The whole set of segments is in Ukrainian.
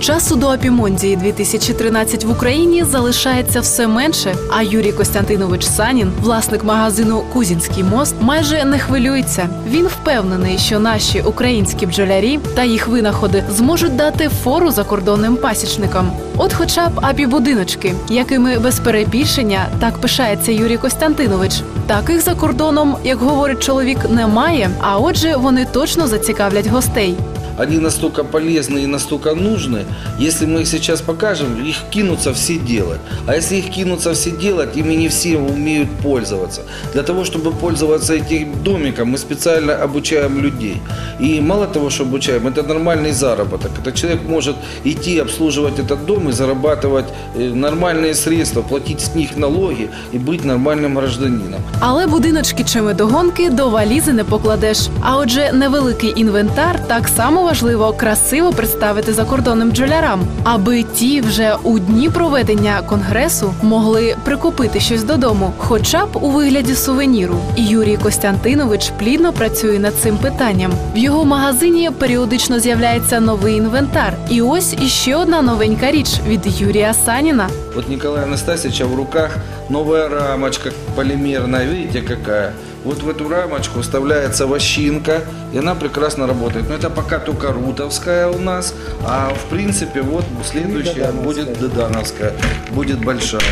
Часу до Апімондії 2013 в Україні залишається все менше. А Юрій Костянтинович Санін, власник магазину Кузінський мост, майже не хвилюється. Він впевнений, що наші українські бджолярі та їх винаходи зможуть дати фору закордонним пасічникам. От, хоча б апі-будиночки, якими без перебільшення так пишається Юрій Костянтинович. Таких за кордоном, як говорить чоловік, немає. А отже, вони точно зацікавлять гостей Они настолько полезны и настолько нужны, если мы их сейчас покажем, их кинутся все делать. А если их кинутся все делать, ими не все умеют пользоваться. Для того, чтобы пользоваться этим домиком, мы специально обучаем людей. И мало того, что обучаем, это нормальный заработок. Это человек может идти обслуживать этот дом и зарабатывать э, нормальные средства, платить с них налоги и быть нормальным гражданином. Але будиночки чи медогонки до валізи не покладеш. А отже, невеликий інвентар так само важливо красиво представити закордонним бджолярам, аби ті вже у дні проведення конгресу могли прикупити щось додому, хоча б у вигляді сувеніру. І Юрій Костянтинович плідно працює над цим питанням. В його магазині періодично з'являється новий інвентар. І ось іще одна новенька річ від Юрія Саніна. Вот Николая Анастасьевича в руках новая рамочка полимерная, видите какая? Вот в эту рамочку вставляется вощинка, и она прекрасно работает. Но это пока только рутовская у нас, а в принципе вот следующая будет додановская, будет большая.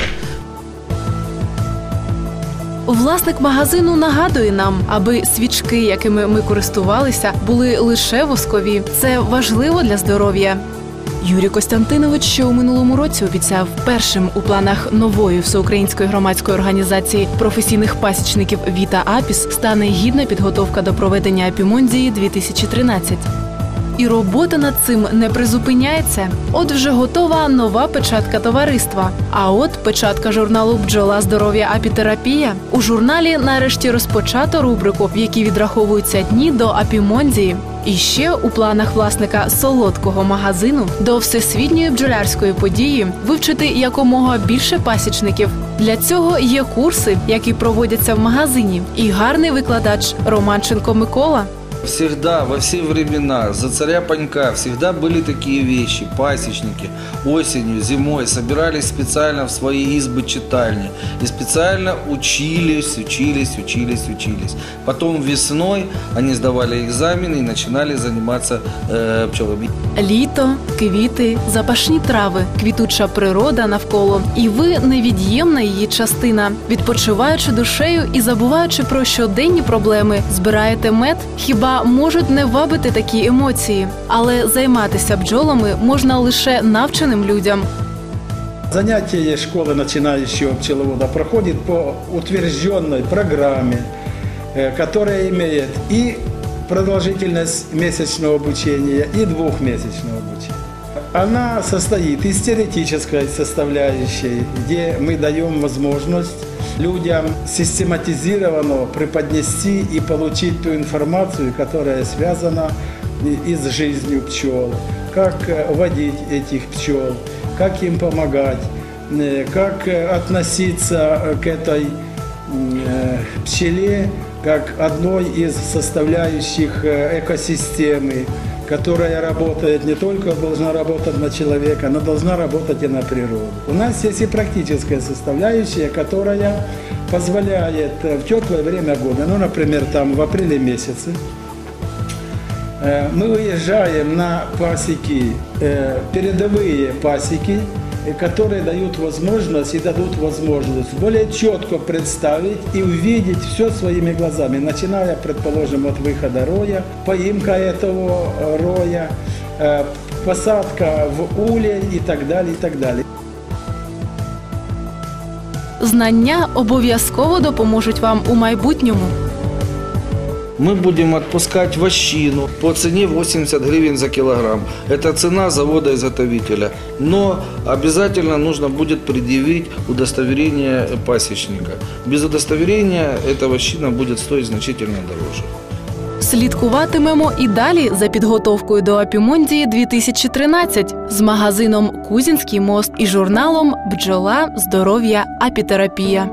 Власник магазину нагадує нам, аби свічки, якими ми користувалися, були лише воскові. Це важливо для здоров'я. Юрій Костянтинович, що у минулому році обіцяв першим у планах нової всеукраїнської громадської організації професійних пасічників Віта Апіс стане гідна підготовка до проведення Апімондії 2013. І робота над цим не призупиняється. От вже готова нова печатка товариства. А от печатка журналу Бджола здоров'я апітерапія. У журналі нарешті розпочато рубрику, в якій відраховуються дні до апімондії. І ще у планах власника солодкого магазину до всесвітньої бджолярської події вивчити якомога більше пасічників. Для цього є курси, які проводяться в магазині, і гарний викладач Романченко Микола Всегда, во все времена, за царя Панька всегда были такие вещи. Пасечники осенью, зимой собирались специально в свои избы читальни и специально учились, учились, учились, учились. Потом весной они сдавали экзамены и начинали заниматься э, пчелами. Літо, квіти, запашні трави, квітуча природа навколо, і ви невід'ємна її частина. Відпочиваючи душею і забуваючи про щоденні проблеми, збираєте мед. Хіба можуть не вабити такі емоції? Але займатися бджолами можна лише навченим людям. Занятие школы начинающего пчеловода проходит по утвержденной программе, э, которая имеет и продолжительность месячного обучения, и двухмесячного обучения. Она состоит из теоретической составляющей, где мы даем возможность людям систематизированно преподнести и получить ту информацию, которая связана и- с жизнью пчел, как э, водить этих пчел, как им помогать, э, как э, относиться к этой пчеле как одной из составляющих экосистемы, которая работает не только должна работать на человека, но должна работать и на природу. У нас есть и практическая составляющая, которая позволяет э, в теплое время года, ну, например, там в апреле месяце, Э, мы выезжаем на пасеки, э, передовые пасеки, которые дают возможность и дадут возможность более четко представить и увидеть все своими глазами, начиная, предположим, от выхода роя, поимка этого э, роя, э, посадка в улей и так далее, и так далее. Знання обов'язково допоможуть вам у майбутньому. Мы будем отпускать вощину по цене 80 гривен за килограмм. Это цена завода-изготовителя. Но обязательно нужно будет предъявить удостоверение пасечника. Без удостоверения эта вощина будет стоить значительно дороже. Слідкуватимемо і далі за підготовкою до Апімондії 2013 з магазином Кузінський мост і журналом Бджола, здоров'я, апітерапія.